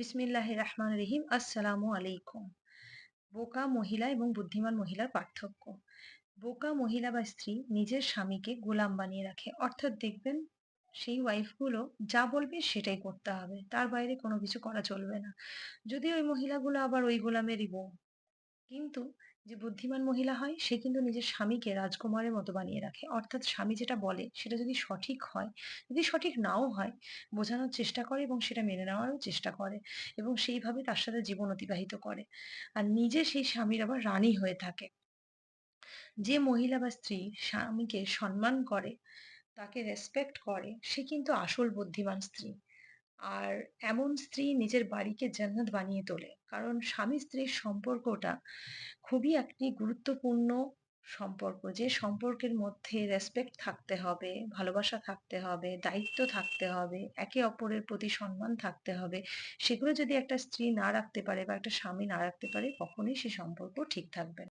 বিসমিল্লাহ রহমান রহিম আসসালামু আলাইকুম। বোকা মহিলা এবং বুদ্ধিমান মহিলার পার্থক্য। বোকা মহিলা বা স্ত্রী নিজের স্বামীকে গোলাম বানিয়ে রাখে। অর্থাৎ দেখবেন সেই ওয়াইফগুলো যা বলবে সেটাই করতে হবে। তার বাইরে কোনো কিছু করা চলবে না। যদি ওই মহিলাগুলো আবার ওই গোলামেরই বউ। কিন্তু যে বুদ্ধিমান মহিলা হয়, সে কিন্তু নিজের স্বামীকে রাজকুমারের মতো বানিয়ে রাখে। অর্থাৎ স্বামী যেটা বলে, সেটা যদি সঠিক হয়, যদি সঠিক নাও হয়, বোঝানোর চেষ্টা করে এবং সেটা মেনে নেওয়ারও চেষ্টা করে এবং সেইভাবে তার সাথে জীবন অতিবাহিত করে। আর নিজে সেই স্বামীর আবার রানী হয়ে থাকে। যে মহিলা বা স্ত্রী স্বামীকে সম্মান করে, তাকে রেসপেক্ট করে, সে কিন্তু আসল বুদ্ধিমান স্ত্রী। আর এমন স্ত্রী নিজের বাড়িকে জান্নাত বানিয়ে তোলে। কারণ স্বামী স্ত্রীর সম্পর্কটা খুবই একটি গুরুত্বপূর্ণ সম্পর্ক। যে সম্পর্কের মধ্যে রেসপেক্ট থাকতে হবে, ভালোবাসা থাকতে হবে, দায়িত্ব থাকতে হবে, একে অপরের প্রতি সম্মান থাকতে হবে, সেগুলো যদি একটা স্ত্রী না রাখতে পারে বা একটা স্বামী না রাখতে পারে, কখনোই সে সম্পর্ক ঠিক থাকবে না।